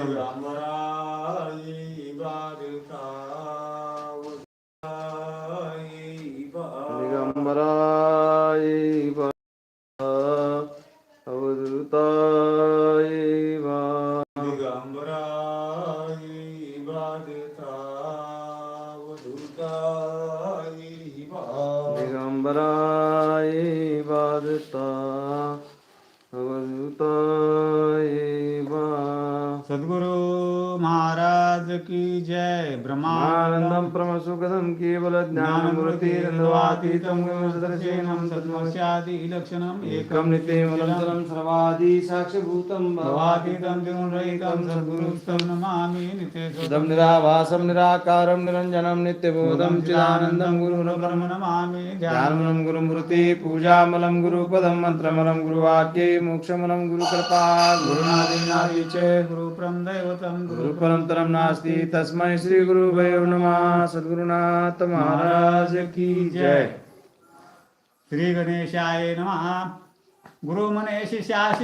Ram Rai केवलज्ञानमूर्तिरन्वातीतं सदर्शेनं सद्मस्यादि लक्षणम् एकं एकं नित्यमनन्तरं सर्वादि साक्षिभूतं भवातीतं गुणरहितं सद्गुरुस्तं नमामि नित्य शुद्धं निराभासं निराकारं निरञ्जनं नित्यबोधं चिदानन्दं गुरुरपरं परम नमामि। ध्यानमलं गुरुमूर्ति पूजामलं गुरुपदं मन्त्रमलं गुरुवाक्ये मोक्षमलं गुरुकृपा। गुरुनादिनादि च गुरुप्रं दैवतं गुरु गुरुपरन्तरं नास्ति तस्मै श्रीगुरुभयो नमः सद्गुरुनाथ महाराज की जय। श्री गणेशाय नमः। गुरु म्हणे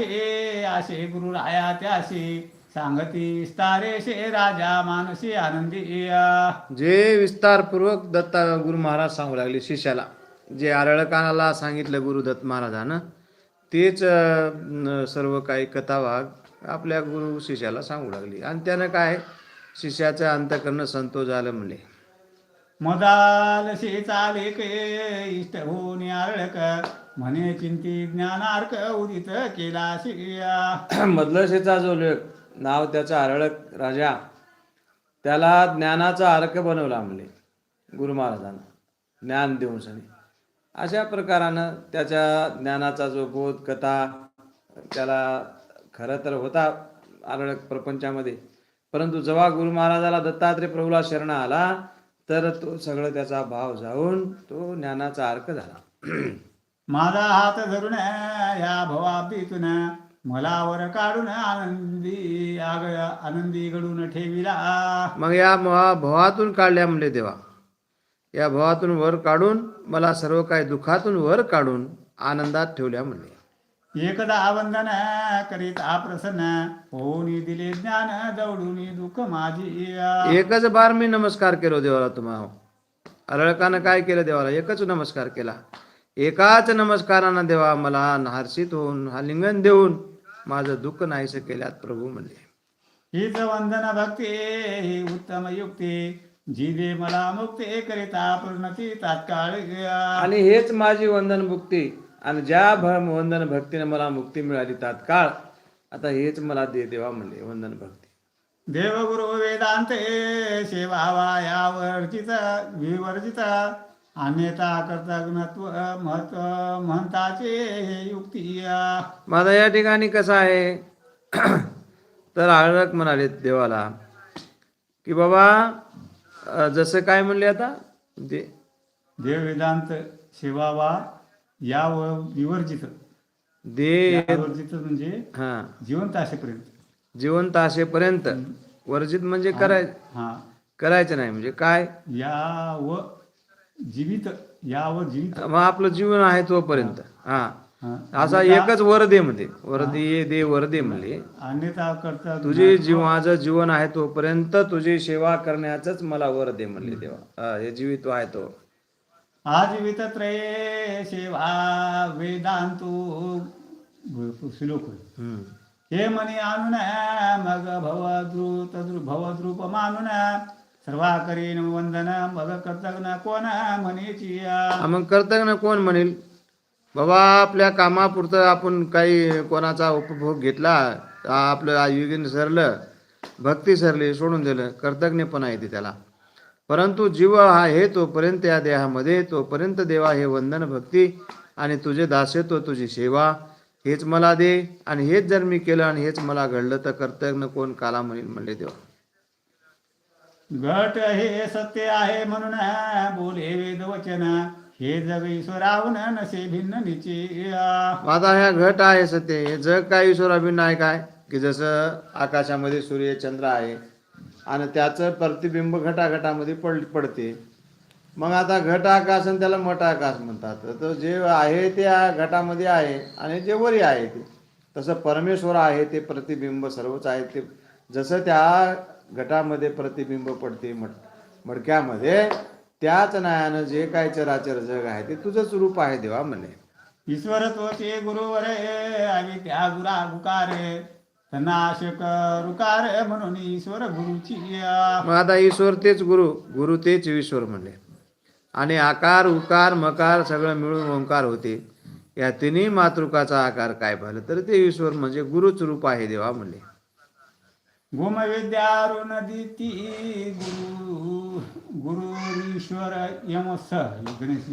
ए आशे गुरु राया त्याशी सांगती विस्तारेशे राजा मानसी आनंदी जे विस्तारपूर्वक दत्ता गुरु महाराज सांगू लागले शिष्याला जे आरळकानाला सांगितलं गुरु दत्त महाराजानं तेच सर्व काही कथाभाग आपल्या गुरु शिष्याला सांगू लागली. आणि त्यानं काय? शिष्याचं अंतकरण संतोष झालं म्हणले. मदालशी चाले के इष्ट होऊन आरळक म्हणे चिंती ज्ञानार्क उदित केला शिया मदलशेचा जो लेख नाव त्याचा आरळक राजा त्याला ज्ञानाचा अर्क बनवला म्हणले गुरु महाराजांना. ज्ञान देऊन सनी. अशा प्रकारानं त्याच्या ज्ञानाचा जो बोध कथा त्याला खरं तर होता आरळक प्रपंचामध्ये. परंतु जेव्हा गुरु महाराजाला दत्तात्रय प्रभूला शरण आला तर तो सगळं त्याचा भाव जाऊन तो ज्ञानाचा अर्क झाला. माझा हात धरून या भवाब्दीतून मला वर काढून आनंदी आग आनंदी घडून ठेविला. मग या महा भवातून काढल्या म्हणले देवा. या भवातून वर काढून मला सर्व काही दुःखातून वर काढून आनंदात ठेवल्या म्हणले. एकदा वंदन करीत प्रसन्न. होऊन दिले ज्ञान दौडून दुःख माझी. एकच बार मी नमस्कार केलो देवाला तुम्हाला अरळकानं काय केलं देवाला? एकच नमस्कार केला. एकाच नमस्कारानं देवा मला हर्षित होऊन हा लिंगन देऊन माझं दुःख नाहीसं केल्यात प्रभू म्हणले. हीच वंदन भक्ती ही उत्तम युक्ती जी दे मला मुक्ती करिता पूर्णती तात्काळ. आणि हेच माझी वंदन मुक्ती आणि ज्या भ वंदन भक्तीने मला मुक्ती मिळाली तात्काळ आता हेच मला दे देवा म्हणले वंदन भक्ती. देवगुरु वेदांते सेवावा विवर्जित अन्यता कर्तज्ञत्व महत्त्व महंताचे हे युक्ती माझा या ठिकाणी कसं आहे? तर आळक म्हणाले देवाला की बाबा जसं काय म्हणले आता? दे देव वेदांत सेवावा या व विवर्जित. दे विवर्जित म्हणजे हा. जिवंत असेपर्यंत. जिवंत असेपर्यंत. वर्जित म्हणजे कराय हा. करायचं नाही म्हणजे काय? या व जीवित या व जीवित. मग आपलं जीवन आहे तोपर्यंत. हा. हा. असा एकच वर दे म्हणजे वर दे दे वर दे म्हणले. अन्यथा करता तुझे जीव माझं जीवन आहे तोपर्यंत तुझी सेवा करण्याचंच मला वर दे म्हणले देवा. हा, हे जीवित आहे तो. आजीवित त्रये सेवा वेदांतू श्लोक. हे मनी आणून मग भवद्रुत भवद्रूप मानून सर्वा करीन वंदन मग कर्तज्ञ कोण म्हणेची मग कर्तव्य कोण म्हणेल? बाबा आपल्या कामापुरतं आपण काही कोणाचा उपभोग घेतला आपलं आयुगीन सरलं भक्ती सरली सोडून दिलं कर्तज्ञपण आहे ते त्याला. परंतु जीव हा हे तोपर्यंत या देहामध्ये तोपर्यंत देवा हे वंदन भक्ती आणि तुझे दास्यत्व तुझी सेवा हेच मला दे आणि हेच जर मी केलं आणि हेच मला घडलं तर कर्तज्ञ कोण काला म्हणेल म्हणले देवा. घट हे सत्य आहे म्हणून बोले वेद वचन हे जग ईश्वराहून नसे भिन्न निचे. आता ह्या घट आहे सत्य हे जग काय ईश्वराभिन्न आहे काय? की जसं आकाशामध्ये सूर्य चंद्र आहे आणि त्याचं प्रतिबिंब घटाघटामध्ये पड पडते. मग आता घट आकाश आणि त्याला मठ आकाश म्हणतात. तर जे आहे ते घटामध्ये आहे आणि जे वरी आहे ते. तसं परमेश्वर आहे ते प्रतिबिंब सर्वच आहे ते. जसं त्या घटामध्ये प्रतिबिंब पडते मड मडक्यामध्ये त्याच नायानं जे काय चराचर जग आहे ते तुझंच रूप आहे देवा म्हणे. ईश्वर तोचे गुरुवर आम्ही त्या गुरा गुकारे नाशक रुकार म्हणून ईश्वर गुरुची मग आता ईश्वर तेच गुरु गुरु तेच ईश्वर म्हणले. आणि आकार उकार मकार सगळं मिळून ओंकार होते. या तिन्ही मातृकाचा आकार काय पाहिलं तर ते ईश्वर म्हणजे गुरुच रूप आहे देवा म्हणले. गुमविद्यारुण दिती गुरु गुरु ईश्वर यमस गणेश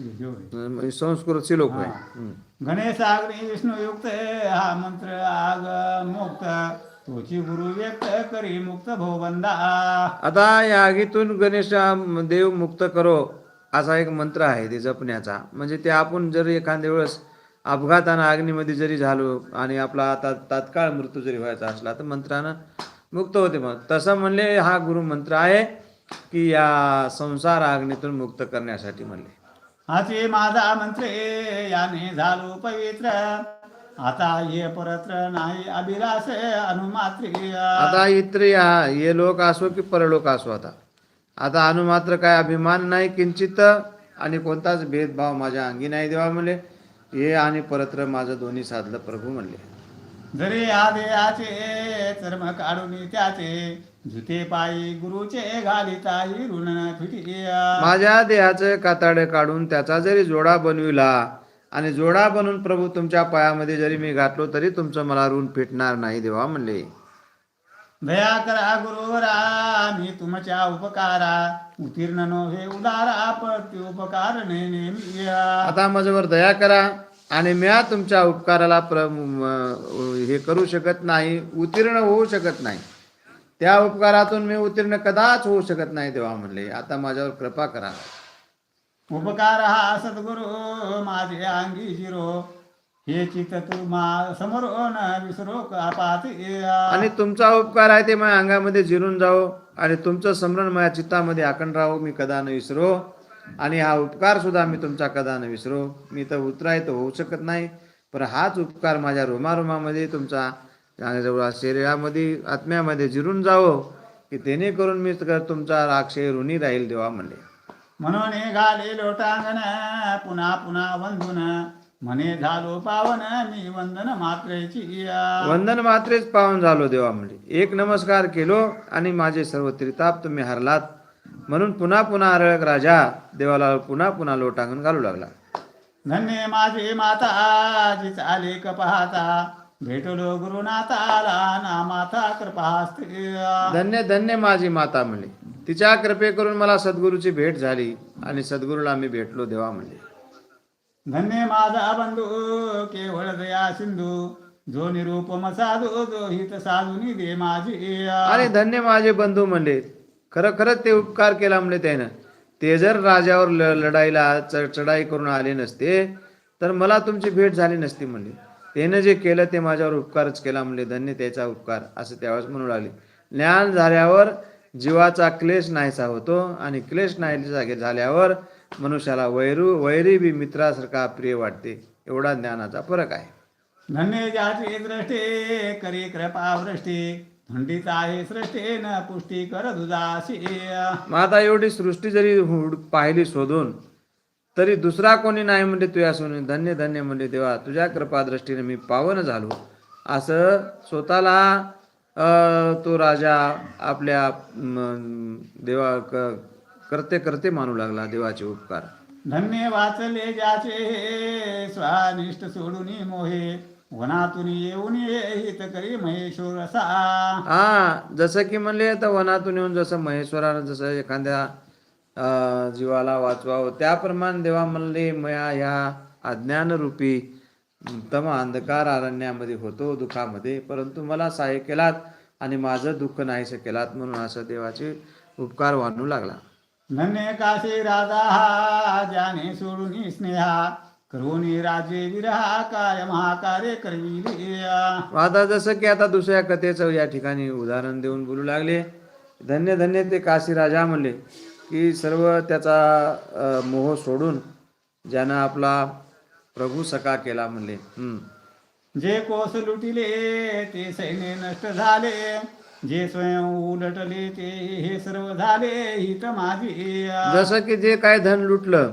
म्हणजे संस्कृत आहे हम्म. गणेश अग्नी विष्णू युक्त हा मंत्र आग मुक्त. तोची गुरु व्यक्त करी मुक्त भोबंदा आता या आगीतून गणेश देव मुक्त करो असा एक मंत्र आहे ते जपण्याचा. म्हणजे ते आपण जर एखाद्या वेळेस अपघातानं अग्नीमध्ये जरी झालो आणि आपला आता तात्काळ मृत्यू जरी व्हायचा असला तर मंत्रानं मुक्त होते मग तसं म्हणले हा गुरु मंत्र आहे की या संसार अग्नीतून मुक्त करण्यासाठी म्हणले. हाचे माझा मंत्रे याने झालो पवित्र. आता ये परत्र नाही अभिलाष अनुमात्री आता इतर या हे लोक असो की परलोक असो आता. आता अनुमात्र काय अभिमान नाही किंचित आणि कोणताच भेदभाव माझ्या अंगी नाही देवा म्हणले. हे आणि परत्र माझं दोन्ही साधलं प्रभू म्हणले. जरी आदेयाचे चर्म काढून त्याचे. जुते पायी गुरुचे घालिताही ऋण फिटी माझ्या देहाचं काताडे काढून त्याचा जरी जोडा बनविला आणि जोडा बनवून प्रभू तुमच्या पायामध्ये जरी मी घातलो तरी तुमचं मला ऋण फिटणार नाही देवा म्हणले. दया करा गुरुवरा मी तुमच्या उपकारा. उत्तीर्ण नव्हे उदारा पती उपकार नेहमी आता माझ्यावर दया करा. आणि म्या तुमच्या उपकाराला प्र हे करू शकत नाही उत्तीर्ण होऊ शकत नाही. त्या उपकारातून मी उत्तीर्ण कदाच होऊ शकत नाही देवा म्हणले. आता माझ्यावर कृपा करा. उपकार हा सद्गुरु माझे अंगी शिरो. हे चित्त तू मा समोर न विसरो आणि तुमचा उपकार आहे ते माझ्या अंगामध्ये जिरून जावो. आणि तुमचं स्मरण माझ्या चित्तामध्ये आखंड राहो मी कदा न विसरो. आणि हा उपकार सुद्धा मी तुमचा कदा न विसरो. मी तर उतराय तर होऊ शकत नाही पण हाच उपकार माझ्या रोमारोमामध्ये तुमचा जवळ शरीरामध्ये आत्म्यामध्ये जिरून जावो की तेणे करून मी तुमचा राक्षय ऋणी राहील देवा म्हणले. म्हणून घाले लोटांगण पुन्हा पुन्हा वंदून. म्हणे झालो पावन मी वंदन मात्रेची वंदन मात्रेच पावन झालो देवा म्हणजे एक नमस्कार केलो आणि माझे सर्व त्रिताप तुम्ही हरलात. म्हणून पुन्हा पुन्हा अरळक राजा देवाला पुन्हा पुन्हा लोटांगण घालू लागला. धन्य माझे माता जी चाले पाहता. भेटलो गुरुनाथाला ना माता कृपास्ते धन्य धन्य माझी माता म्हणले. तिच्या कृपे करून मला सद्गुरूची भेट झाली आणि सद्गुरूला मी भेटलो देवा म्हणले. धन्य माझा बंधू केवळ दया सिंधू. जो निरूपम साधू जो हित साधूनी दे माझी. आणि धन्य माझे बंधू म्हणले खरं खरंच ते उपकार केला म्हणले त्यानं. ते जर राजावर लढाईला चढाई करून आले नसते तर मला तुमची भेट झाली नसती म्हणले. त्यानं जे केलं ते माझ्यावर उपकारच केला म्हणले धन्य त्याचा उपकार असं त्यावेळेस म्हणू लागले. ज्ञान झाल्यावर जीवाचा क्लेश नाहीसा होतो आणि क्लेश नाही जागे झाल्यावर मनुष्याला वैरू वैरी बी मित्रासारखा प्रिय वाटते एवढा ज्ञानाचा फरक आहे. धन्य जाती दृष्टी करी कृपा वृष्टी. थंडीत आहे पुष्टी कर मग आता एवढी सृष्टी जरी हुड पाहिली शोधून तरी दुसरा कोणी नाही म्हणजे तुया सोनी धन्य धन्य म्हणजे देवा तुझ्या कृपादृष्टीने मी पावन झालो. असं स्वतःला अं, तो राजा आपल्या म, देवा क- करते करते मानू लागला देवाचे उपकार. धन्य वाचले ज्याचे स्वानिष्ट सोडून मोहे. वनातून येऊन ये हित करी महेश्वर असा. हा जसं की म्हणले तर वनातून येऊन जसं महेश्वरानं जसं एखाद्या जीवाला वाचवावं त्याप्रमाणे देवा म्हणले मया ह्या अज्ञानरूपी तम अंधकार अरण्यामध्ये होतो दुःखामध्ये. परंतु मला सहाय्य केलात आणि माझं दुःख नाहीसं केलात म्हणून असं देवाचे उपकार वाढू लागला. धन्य काशी राजा हा ज्याने सोडून स्नेहा करून राजे विरहा काय महाकार्य करविले आता जसं की आता दुसऱ्या कथेचं या ठिकाणी उदाहरण देऊन बोलू लागले. धन्य धन्य ते काशी राजा म्हणले की सर्व त्याचा मोह सोडून ज्यानं आपला प्रभू सखा केला म्हणले. हम्म. जे कोस लुटिले ते सैन्य नष्ट झाले. जे स्वयं उलटले ते हे सर्व झाले हित माझी जसं की जे काय धन लुटलं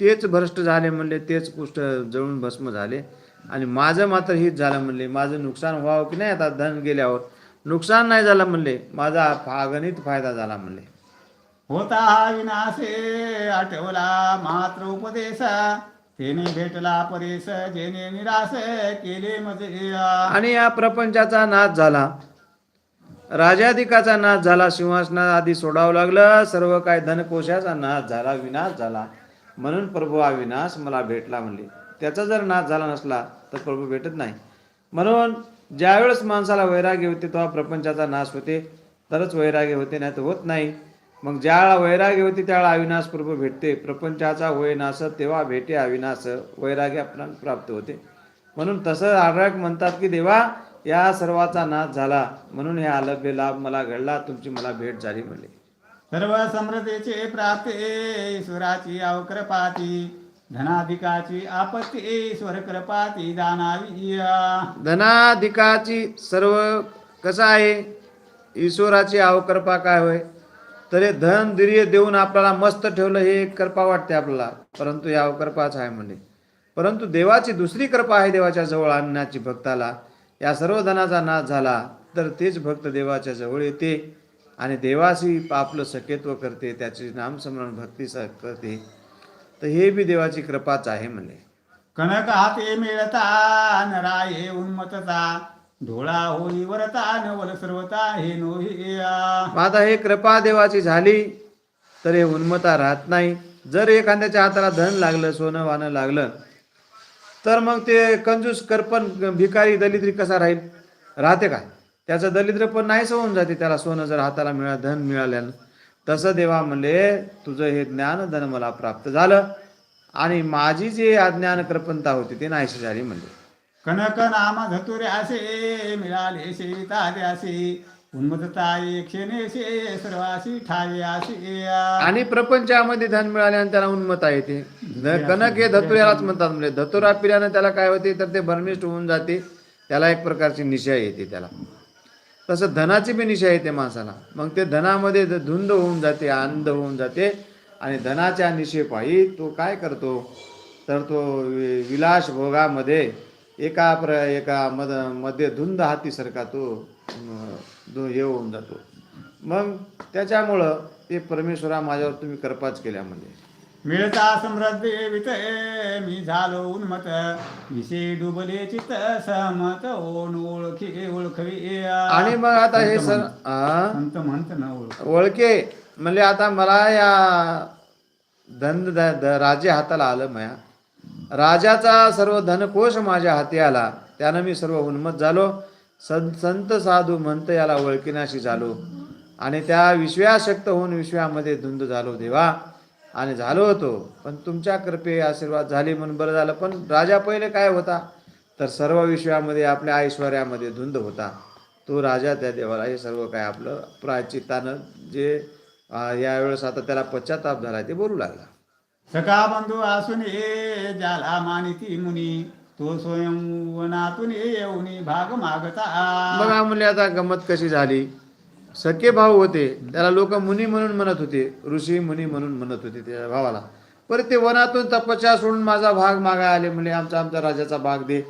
तेच भ्रष्ट झाले म्हणले तेच कुष्ठ जळून भस्म झाले. आणि माझं मात्र हित झालं म्हणले माझं नुकसान व्हावं की नाही आता धन गेल्यावर? नुकसान नाही झालं म्हणले माझा फागणित फायदा झाला म्हणले. होता हा विनाशे आठवला मात्र उपदेश. तेने भेटला परेश जेने निराश केले मजे आणि या प्रपंचाचा नाश झाला. राजाधिकाचा नाश झाला सिंहासना आधी सोडावं लागलं सर्व काय धनकोशाचा नाश झाला विनाश झाला. म्हणून प्रभू हा विनाश मला भेटला म्हणले. त्याचा जर नाश झाला नसला तर प्रभू भेटत नाही. म्हणून ज्यावेळेस माणसाला वैराग्य होते तेव्हा प्रपंचाचा नाश होते. तरच वैराग्य होते नाही तर होत नाही. मग ज्यावेळा वैराग्य होते त्यावेळा अविनाश प्रभू भेटते. प्रपंचाचा होय नाश तेव्हा भेटे अविनाश. वैराग्य आपल्याला प्राप्त होते. म्हणून तसं आढळक म्हणतात की देवा या सर्वाचा नाश झाला. म्हणून हे अलभ्य लाभ मला घडला. तुमची मला भेट झाली म्हणले. सर्व समृद्धीचे प्राप्ते ईश्वराची अवकृपाती धनाधिकाची आपत्ती ईश्वर कृपाती जाणावी धनाधिकाची सर्व कसं आहे? ईश्वराची अवकृपा काय होय? तर हे धन धैर्य देऊन आपल्याला मस्त ठेवलं हे एक कृपा वाटते आपल्याला. परंतु या अवकृपाच आहे म्हणले. परंतु देवाची दुसरी कृपा आहे देवाच्या जवळ आणण्याची भक्ताला. या सर्व धनाचा नाश झाला तर तेच भक्त देवाच्या जवळ येते आणि देवाशी आपलं सखेत्व करते त्याचे नामस्मरण भक्ती करते. तर हे बी देवाची कृपाच आहे म्हणले कनक हाते मिळता नराये उन्मतता धोळा होई वरता नवल सर्वता हे आता हे कृपा देवाची झाली तर हे उन्मता राहत नाही. जर एखाद्याच्या हाताला धन लागलं सोनं वानं लागलं तर मग ते कंजूस करपण भिकारी दलिद्री कसा राहील? राहते का? त्याचं दलिद्र पण नाही होऊन जाते त्याला सोनं जर हाताला मिळा धन मिळाल्यानं. तसं देवा म्हणले तुझं हे ज्ञान धन मला प्राप्त झालं. आणि माझी जी अज्ञान कृपणता होती ते नाहीशी झाली म्हणजे कनक नाम असे मिळाले क्षणेशे सर्वाशी आणि प्रपंचामध्ये धन मिळाल्याने त्याला उन्मता येते. ध- कनक हे धतुऱ्यालाच म्हणतात. म्हणजे धतुरा पिल्यानं त्याला काय होते? तर ते भरमिष्ट होऊन जाते. त्याला एक प्रकारची निशा येते त्याला. तसं धनाची बी निशा येते माणसाला. मग ते धनामध्ये ध- धुंद होऊन जाते आनंद होऊन जाते. आणि धनाच्या निशेपायी तो काय करतो? तर तो वि- विलास भोगामध्ये एका प्र एका मदमध्ये धुंद हातीसारखा तो अं, दो हे होऊन जातो. मग त्याच्यामुळं ते परमेश्वरा माझ्यावर तुम्ही कृपाच केल्या म्हणजे. मिळता समृद्धी मी झालो उन्मत. विषय डुबले चित्त सहमत ओण ओळखी ओळखवी आणि मग आता हे सर? संत म्हणत न ओळख. ओळखे. म्हणजे आता मला या धन राजे हाताला आलं माया. राजाचा सर्व धनकोश माझ्या हाती आला. त्यानं मी सर्व उन्मत झालो. संत संत साधू म्हणत याला ओळखीनाशी झालो. आणि त्या विश्वाशक्त होऊन विश्वामध्ये धुंद झालो देवा. आणि झालो होतो. पण तुमच्या कृपे आशीर्वाद झाले म्हणून बरं झालं. पण राजा पहिले काय होता? तर सर्व विश्वामध्ये आपल्या ऐश्वर्यामध्ये धुंद होता. तो राजा त्या देवाला हे सर्व काय आपलं प्राचितानं जे यावेळेस आता त्याला पश्चाताप झाला ते बोलू लागला. सखा बंधू असून ये ज्याला मानिती मुनी तो स्वयंवनातून येऊन भाग मागता. बघा म्हणले आता गंमत कशी झाली? सखे भाऊ होते त्याला लोक मुनी म्हणून म्हणत होते ऋषी मुनी म्हणून म्हणत होते त्या भावाला. परत ते वनातून तपस्या सोडून माझा भाग मागा आले. म्हणजे आमचा आमचा राजाचा भाग दे.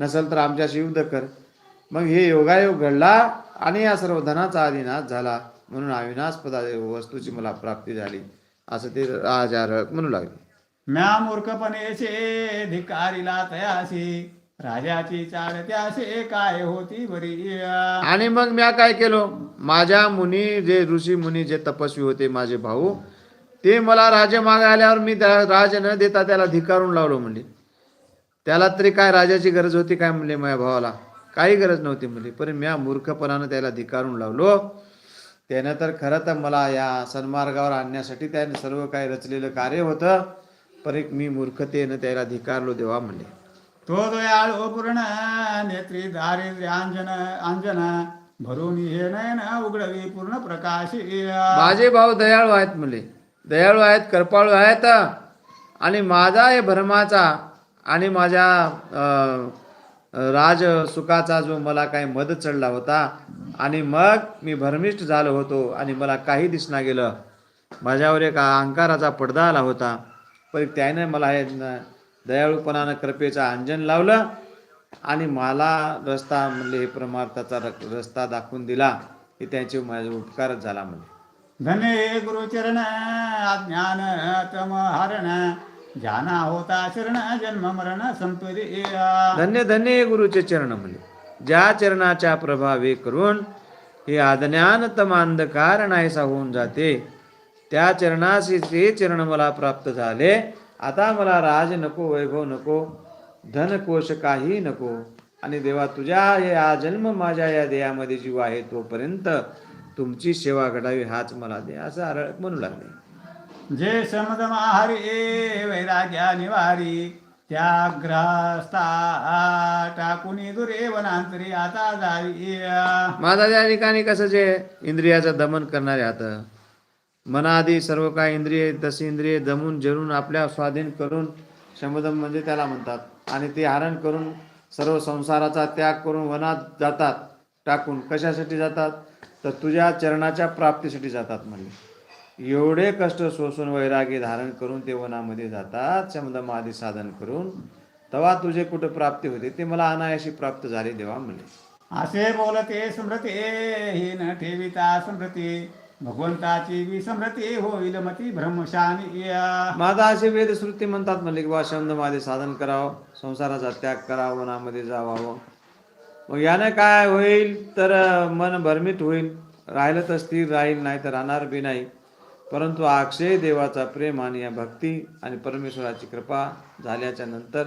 नसेल तर आमच्याशी युद्ध कर. मग हे योगायोग घडला आणि या सर्व धनाचा आदिनाश झाला म्हणून अविनाशपदा वस्तूची मला प्राप्ती झाली. असं ते राजारक म्हणू लागले. म्या मूर्खपणेचे धिकारीला तयासी राजाची चाळ त्यासे काय होती बरी? आणि मग म्या काय केलो? माझ्या मुनी जे ऋषी मुनी जे तपस्वी होते माझे भाऊ ते मला राजे मागे आल्यावर मी त्या राज न देता त्याला धिकारून लावलो म्हणले. त्याला तरी काय राजाची गरज होती काय म्हणले माझ्या भावाला? काही गरज नव्हती म्हणले. पण म्या मूर्खपणानं त्याला धिकारून लावलो. त्यानं तर खरं तर मला या सन्मार्गावर आणण्यासाठी त्याने सर्व काही रचलेलं कार्य होतं. पण एक मी मूर्खतेनं त्याला धिकारलो देवा म्हणले. तो दयाळो पूर्ण नेत्री दारिद्र्य अंजन अंजन भरून हे नयन उघडवी पूर्ण प्रकाशी. माझे भाऊ दयाळू आहेत मुले दयाळू आहेत कृपाळू आहेत आणि माझा हे भरमाचा आणि माझ्या राज सुखाचा जो मला काही मद चढला होता आणि मग मी भरमिष्ट झालो होतो आणि मला काही दिसना गेलं. माझ्यावर एक अहंकाराचा पडदा आला होता. पण त्याने मला हे दयाळूपणानं कृपेचं अंजन लावलं आणि मला रस्ता म्हणले हे परमार्थाचा रस्ता दाखवून दिला की त्याचे माझा उपकारच झाला म्हणजे धन्य गुरुचरण अज्ञान तम हरण जाना होता शरण जन्म मरण संपदे धन्य धन्य हे गुरुचे चरण म्हणले ज्या चरणाच्या प्रभावे करून हे अज्ञान तम अंधकार नाहीसा होऊन जाते. त्या चरणाशी ते चरण मला प्राप्त झाले. आता मला राज नको वैभव नको धन कोश काही नको. आणि देवा तुझ्या या जन्म माझ्या या देहामध्ये जीव आहे तोपर्यंत तुमची सेवा घडावी हाच मला दे असं म्हणू लागले. जे समद महारी वैराग्या निवारी टाकुनी दुरे वनांतरी आता जावी माझा त्या ठिकाणी कसं जे इंद्रियाचं दमन करणारे हात मनाआधी सर्व काय इंद्रिय तशी इंद्रिय जमून जरून आपल्या स्वाधीन करून शमदम म्हणजे त्याला म्हणतात. आणि ते हरण करून सर्व संसाराचा त्याग करून वनात जातात टाकून कशासाठी जातात? तर तुझ्या चरणाच्या प्राप्तीसाठी जातात म्हणले. एवढे कष्ट सोसून वैरागी धारण करून ते वनामध्ये जातात शमदम आधी साधन करून. तेव्हा तुझे कुठं प्राप्ती होते ते मला अनायाशी प्राप्त झाले देवा म्हणले. असे बोलते स्मृती ही न ठेविता स्मृती. भगवंताची विस्मृती होईल मती भ्रमशानी माझा असे वेद श्रुती म्हणतात म्हणले की बा शब्द माझे साधन करावं संसाराचा त्याग करावा वनामध्ये जावावं. मग यानं काय होईल तर मन भरमित होईल. राहिलं तर स्थिर राहील नाही तर राहणार बी नाही. परंतु अक्षय देवाचा प्रेम आणि या भक्ती आणि परमेश्वराची कृपा झाल्याच्यानंतर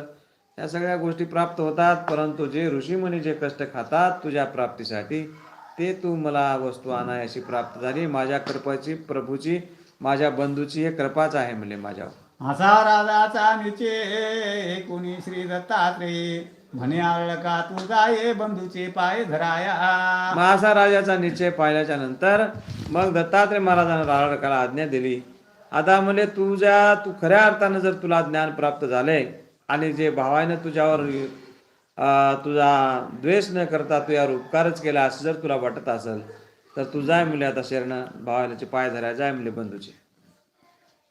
या सगळ्या गोष्टी प्राप्त होतात. परंतु जे ऋषीमुनी जे कष्ट खातात तुझ्या प्राप्तीसाठी ते तू मला वस्तू अनायाशी प्राप्त झाली. माझ्या कृपाची प्रभूची माझ्या बंधूची हे कृपाच आहे म्हणले माझ्यावर. असा राजाचा निचे कुणी श्री दत्तात्रेय म्हणे आळ का तू जाये बंधूचे पाय धराया? मग असा राजाचा निश्चय पाहिल्याच्या नंतर मग दत्तात्रय महाराजांना राळकाला आज्ञा दिली. आता म्हणजे तुझ्या तू खऱ्या अर्थानं जर तुला ज्ञान प्राप्त झाले आणि जे भावानं तुझ्यावर तुझा द्वेष न करता तू यावर उपकारच केला असं जर तुला वाटत असेल तर तू जाय म्हणले आता शरण भावाचे पाय धराय जाय म्हणले बंधूचे.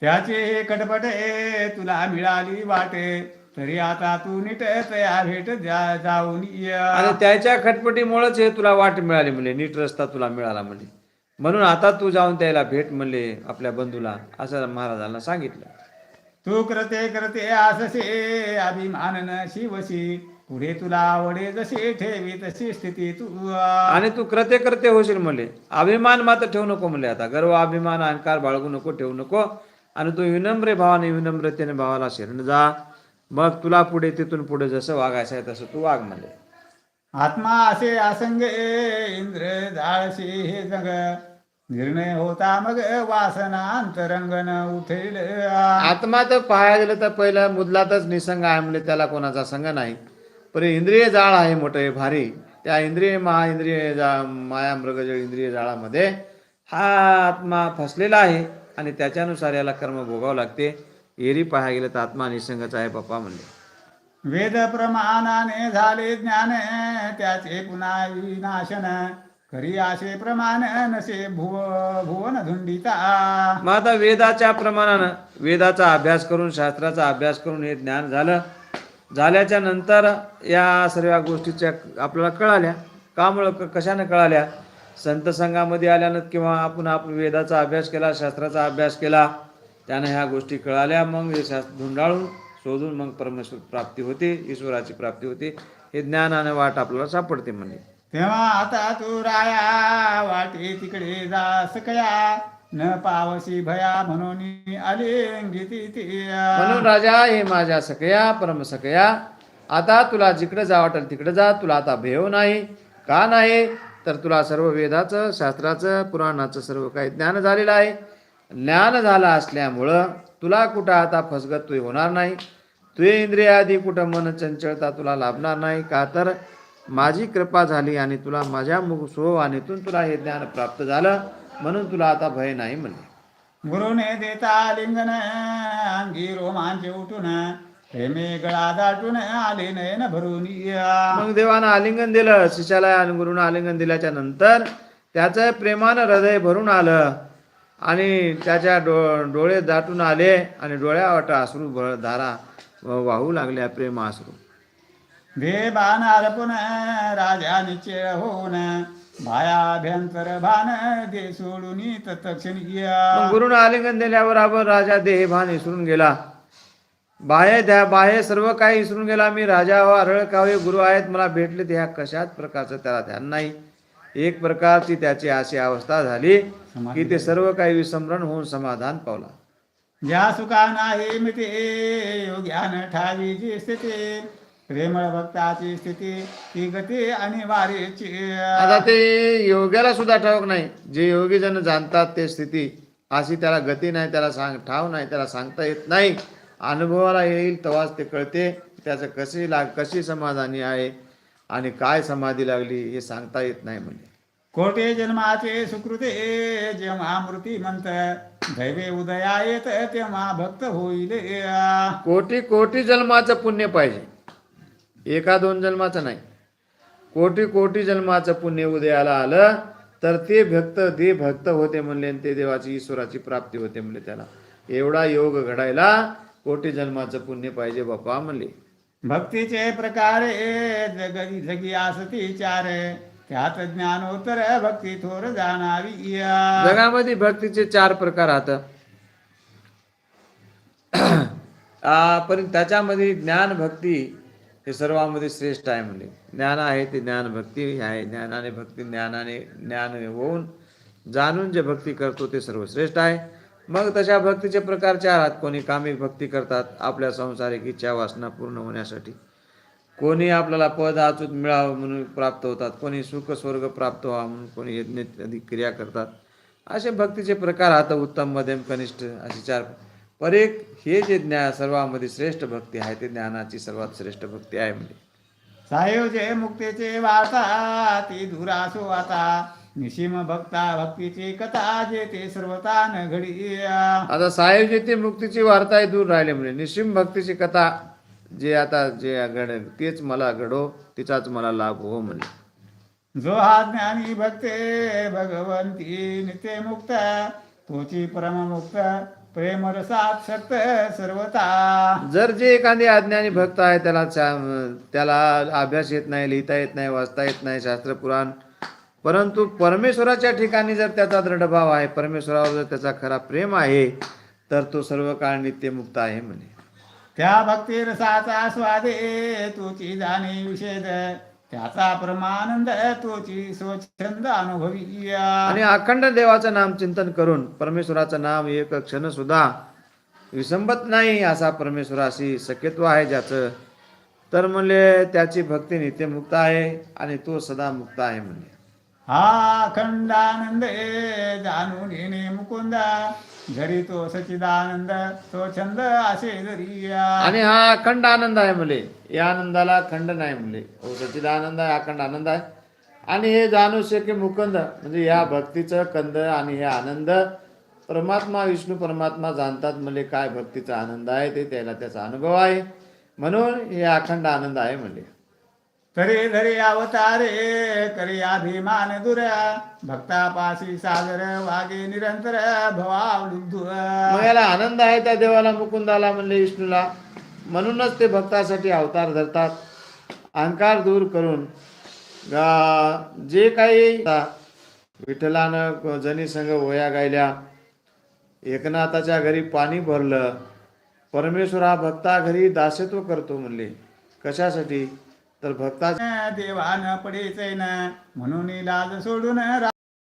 त्याचे हे कटपटे तुला मिळाली वाटे तरी आता तू नीट तया भेट जाऊन आणि त्याच्या खटपटीमुळेच हे तुला वाट मिळाली म्हणले नीट रस्ता तुला मिळाला म्हणले म्हणून आता तू जाऊन त्याला भेट म्हणले आपल्या बंधूला असं महाराजांना सांगितलं. तू करते करते आससे अभिमान शिवशी. पुढे तुला आवडे जसे ठेवी तशी स्थिती तू आणि तू कृत्य करते होशील म्हणले अभिमान मात्र ठेवू नको म्हणले आता. गर्व अभिमान अहंकार बाळगू नको ठेवू नको. आणि तू विनम्र भावाने विनम्रतेने भावाला शरण जा. मग तुला पुढे तिथून पुढे जसं वागायचं आहे तसं तू वाग म्हणले आत्मा असे असंगे इंद्र जाळशी हे जग. निर्णय होता मग वासना अंतरंगन उठेल. आत्मा तर पाहायला गेलं तर पहिलं मुदलातच निसंग आहे म्हणजे त्याला कोणाचा संग नाही. हे इंद्रिय जाळ आहे मोठं भारी. त्या इंद्रिय महाइंद्रिय जा माया मृगजळ इंद्रिय जाळामध्ये हा आत्मा फसलेला आहे आणि त्याच्यानुसार याला कर्म भोगावं लागते. एरी पाहायला गेलं तर आत्मा निसंगच आहे पप्पा म्हणले. वेद प्रमाणाने झाले ज्ञान त्याचे पुन्हा विनाशन. करी असे प्रमाण नसे भुव भुवन धुंडिता. मग आता वेदाच्या प्रमाणानं वेदाचा अभ्यास करून शास्त्राचा अभ्यास करून हे ज्ञान झालं. झाल्याच्यानंतर या सर्व गोष्टीच्या आपल्याला कळाल्या. कामुळं क कशानं कळाल्या? संत संघामध्ये आल्यानं किंवा आपण आपण वेदाचा अभ्यास केला शास्त्राचा अभ्यास केला त्यानं ह्या गोष्टी कळाल्या. मग हे शास्त्र धुंडाळून शोधून मग परमेश्वर प्राप्ती होते ईश्वराची प्राप्ती होते. हे ज्ञानानं वाट आपल्याला सापडते म्हणजे तेव्हा आता तू राया वाटे तिकडे जा सकया न पावसी भया म्हणून आले म्हणून राजा हे माझ्या सकया परम सकया आता तुला जिकडे जा वाटेल तिकडे जा तुला आता भेव नाही का नाही? तर तुला सर्व वेदाचं शास्त्राचं पुराणाचं सर्व काही ज्ञान झालेलं आहे. ज्ञान झालं असल्यामुळं तुला कुठं आता फसगत तू होणार नाही. तुझे इंद्रिय आधी कुठं मन चंचलता तुला लाभणार नाही. का तर माझी कृपा झाली आणि तुला माझ्या मुख सोवानीतून तुला हे ज्ञान प्राप्त झालं. म्हणून तुला आता भय नाही म्हणले गुरुने देता लिंगन अंगी रोमांच उठून प्रेमे गळा दाटून आले नयन भरून. मग देवानं आलिंगन दिलं शिष्याला आणि गुरुनं आलिंगन दिल्याच्या नंतर त्याचं प्रेमानं हृदय भरून आलं आणि त्याच्या डो डोळे दाटून आले आणि डोळ्यावाट अश्रू भ- धारा वाहू लागल्या प्रेम अश्रू दे बाण अर्पण राजा निश्चय होऊन भायाभ्यंतर भान दे सोडून तत्क्षण या. गुरुनं आलिंगन दिल्यावर आपण राजा देह भान विसरून गेला. बाहे द्या बाहे सर्व काही विसरून गेला. मी राजा अरळ कावे गुरु आहेत. मला भेटले ते ह्या कशाच प्रकारचं त्याला ध्यान नाही. एक प्रकारची त्याची अशी अवस्था झाली की ते सर्व काही विसमरण होऊन समाधान पावला. ज्या सुखा नाही मिते योग्यान ठावीची स्थिती. प्रेमळ भक्ताची स्थिती ती गती आणि वारीची आता ते योग्याला सुद्धा ठाऊक नाही. जे योगी जण जाणतात ते स्थिती अशी त्याला गती नाही त्याला सांग ठाव नाही त्याला सांगता येत नाही. अनुभवाला येईल तेव्हाच ते कळते त्याचं कशी लाग कशी समाधानी आहे आणि काय समाधी लागली हे सांगता येत नाही म्हणजे. कोटे जन्माचे सुकृते जेव्हा मृती म्हणत दैवे उदया येत तेव्हा भक्त होईल. कोटी कोटी जन्माचं पुण्य पाहिजे. एका दोन जन्माचं नाही. कोटी कोटी जन्माचं पुण्य उदयाला आलं तर ते भक्त ते भक्त होते म्हणले आणि ते देवाची ईश्वराची प्राप्ती होते म्हणले त्याला. एवढा योग घडायला कोटी जन्माचं पुण्य पाहिजे बाप्पा म्हणले. भक्तीचे प्रकारे जगी आसती चार. त्यात ज्ञानोत्तर भक्ती थोर जाणावी जगामध्ये भक्तीचे चार प्रकार आहेत. आ, पण त्याच्यामध्ये ज्ञान भक्ती हे सर्वांमध्ये श्रेष्ठ आहे म्हणजे ज्ञान आहे ते ज्ञान भक्ती आहे. ज्ञानाने भक्ती ज्ञानाने ज्ञान होऊन जाणून जे भक्ती करतो ते सर्वश्रेष्ठ आहे. मग तशा भक्तीचे प्रकार चार आहेत. कोणी कामिक भक्ती करतात आपल्या संसारिक इच्छा वासना पूर्ण होण्यासाठी. कोणी आपल्याला पद अचूक मिळावं म्हणून प्राप्त होतात. कोणी सुख स्वर्ग प्राप्त व्हावा म्हणून कोणी यज्ञ अधिक क्रिया करतात. असे भक्तीचे प्रकार आता उत्तम मध्यम कनिष्ठ असे चार पर एक हे जे ज्ञान सर्वांमध्ये श्रेष्ठ भक्ती आहे ते ज्ञानाची सर्वात श्रेष्ठ भक्ती आहे म्हणजे सायोजे मुक्तीचे वार्ता ती दुरासो आता. निशिम भक्ता भक्तीची कथा जे ते सर्वता न घडी आता साहेब ते मुक्तीची वार्ता दूर राहिले म्हणजे निशिम भक्तीची कथा जे आता जे घड तेच मला घडो तिचाच मला लाभ हो म्हणजे जो हा ज्ञानी भक्ते भगवंती नित्य मुक्त तोची परममुक्त प्रेम रसात शक्त सर्वता जर जे एखादे अज्ञानी भक्त आहे त्याला त्याला अभ्यास येत नाही लिहिता येत नाही वाचता येत नाही शास्त्र पुराण. परंतु परमेश्वराच्या ठिकाणी जर त्याचा दृढभाव आहे परमेश्वरावर जर त्याचा खरा प्रेम आहे तर तो सर्व काळ नित्यमुक्त आहे म्हणे. त्या भक्ती रसाचा स्वादे तोची जाणे विषेद त्याचा परमानंद तोची स्वच्छंद अनुभवी आणि अखंड देवाचं नाम चिंतन करून परमेश्वराचं नाम एक क्षण सुद्धा विसंबत नाही असा परमेश्वराशी शक्यत्व आहे ज्याचं. तर म्हणले त्याची भक्ती नित्यमुक्त आहे आणि तो सदा मुक्त आहे म्हणले. हा खंडानंद जाणून येणे मुकुंदा. घरी तो सचिदानंद तो छंद असे जरी आणि हा अखंड आनंद आहे मुले. या आनंदाला खंड नाही मुले. हो सचिदानंद आहे अखंड आनंद आहे. आणि हे जाणू शक्य मुकंद म्हणजे या भक्तीचं कंद आणि हे आनंद परमात्मा विष्णू परमात्मा जाणतात म्हणजे काय भक्तीचा आनंद आहे ते त्याला त्याचा अनुभव आहे. म्हणून हे अखंड आनंद आहे म्हणजे तरी धरी अवतारे करी अभिमान दुर. भक्तापाशी सागर वागे निरंतर भवा याला आनंद आहे त्या देवाला मुकुंदाला म्हणले विष्णूला. म्हणूनच ते भक्तासाठी अवतार धरतात. अहंकार दूर करून जे काही विठ्ठलानं जनी संघ वया गायल्या एकनाथाच्या घरी पाणी भरलं परमेश्वर हा भक्ता घरी दासत्व करतो म्हणले. कशासाठी? तर भक्ता देवान पडेचे न म्हणून लाज सोडून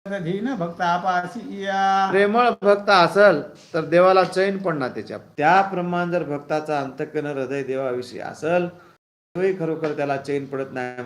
राधीन भक्तापाशी या. प्रेमळ भक्त असल तर देवाला चैन पडणार त्याच्या. त्याप्रमाणे जर भक्ताचा अंतकन हृदय देवाविषयी असल तोही खरोखर त्याला चैन पडत नाही.